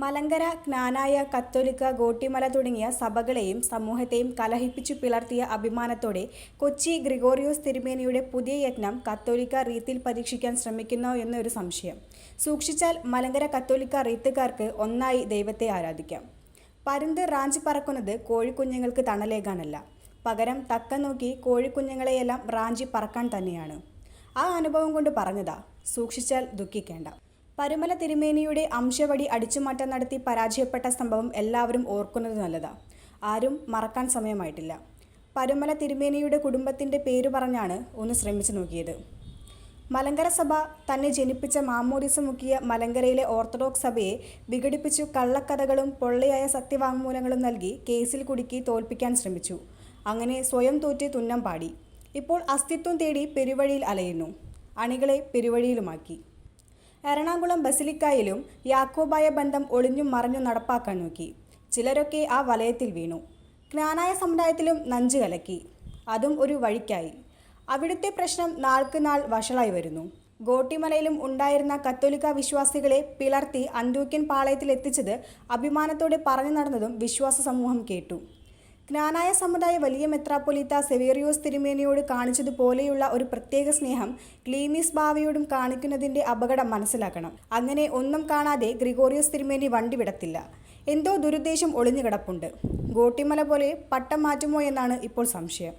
മലങ്കര ജ്ഞാനായ കത്തോലിക്ക ഗോട്ടിമല തുടങ്ങിയ സഭകളെയും സമൂഹത്തെയും കലഹിപ്പിച്ചു പിളർത്തിയ അഭിമാനത്തോടെ കൊച്ചി ഗ്രിഗോറിയോസ് തിരുമേനിയുടെ പുതിയ യജ്ഞം കത്തോലിക്ക റീത്തിൽ പരീക്ഷിക്കാൻ ശ്രമിക്കുന്നോ എന്നൊരു സംശയം. സൂക്ഷിച്ചാൽ മലങ്കര കത്തോലിക്ക റീത്തുകാർക്ക് ഒന്നായി ദൈവത്തെ ആരാധിക്കാം. പരുന്ത് റാഞ്ചി പറക്കുന്നത് കോഴിക്കുഞ്ഞുങ്ങൾക്ക് തണലേകാനല്ല. പകരം തക്കം നോക്കി കോഴിക്കുഞ്ഞുങ്ങളെയെല്ലാം റാഞ്ചി പറക്കാൻ തന്നെയാണ്. ആ അനുഭവം കൊണ്ട് പറഞ്ഞതാ. സൂക്ഷിച്ചാൽ ദുഃഖിക്കേണ്ട. പരുമല തിരുമേനിയുടെ അംശവടി അടിച്ചുമാറ്റം നടത്തി പരാജയപ്പെട്ട സംഭവം എല്ലാവരും ഓർക്കുന്നത് നല്ലതാ. ആരും മറക്കാൻ സമയമായിട്ടില്ല. പരുമല തിരുമേനിയുടെ കുടുംബത്തിന്റെ പേര് പറഞ്ഞാണ് ഒന്ന് ശ്രമിച്ചു നോക്കിയത്. മലങ്കര സഭ തന്നെ ജനിപ്പിച്ച മാമോദിസ മുക്കിയ മലങ്കരയിലെ ഓർത്തഡോക്സ് സഭയെ വിഘടിപ്പിച്ചു കള്ളക്കഥകളും പൊള്ളയായ സത്യവാങ്മൂലങ്ങളും നൽകി കേസിൽ കുടുക്കി തോൽപ്പിക്കാൻ ശ്രമിച്ചു. അങ്ങനെ സ്വയം തോറ്റി തുന്നം പാടി. ഇപ്പോൾ അസ്തിത്വം തേടി പെരുവഴിയിൽ അലയുന്നു. അണികളെ പെരുവഴിയിലുമാക്കി. എറണാകുളം ബസിലിക്കായിലും യാക്കോബായ ബന്ധം ഒളിഞ്ഞും മറിഞ്ഞും നടപ്പാക്കാൻ നോക്കി. ചിലരൊക്കെ ആ വലയത്തിൽ വീണു. ജ്ഞാനായ സമുദായത്തിലും നഞ്ചു കലക്കി. അതും ഒരു വഴിക്കായി. അവിടുത്തെ പ്രശ്നം നാൾക്ക് നാൾ വഷളായി വരുന്നു. ഗോട്ടിമലയിലും ഉണ്ടായിരുന്ന കത്തോലിക്ക വിശ്വാസികളെ പിളർത്തി അന്തൂക്യൻ പാളയത്തിൽ എത്തിച്ചത് അഭിമാനത്തോടെ പറഞ്ഞു നടന്നതും വിശ്വാസ സമൂഹം കേട്ടു. ജ്ഞാനായ സമുദായ വലിയ മെത്രാപ്പൊലീത്ത സെവേറിയോസ് തിരുമേനിയോട് കാണിച്ചതുപോലെയുള്ള ഒരു പ്രത്യേക സ്നേഹം ക്ലീമിസ് ബാവയോടും കാണിക്കുന്നതിന്റെ അപകടം മനസ്സിലാക്കണം. അങ്ങനെ ഒന്നും കാണാതെ ഗ്രിഗോറിയോസ് തിരുമേനി വണ്ടി വിടത്തില്ല. എന്തോ ദുരുദ്ദേശം ഒളിഞ്ഞു കിടപ്പുണ്ട് ഗോട്ടിമല പോലെ പട്ടം മാറ്റുമോ എന്നാണ് ഇപ്പോൾ സംശയം.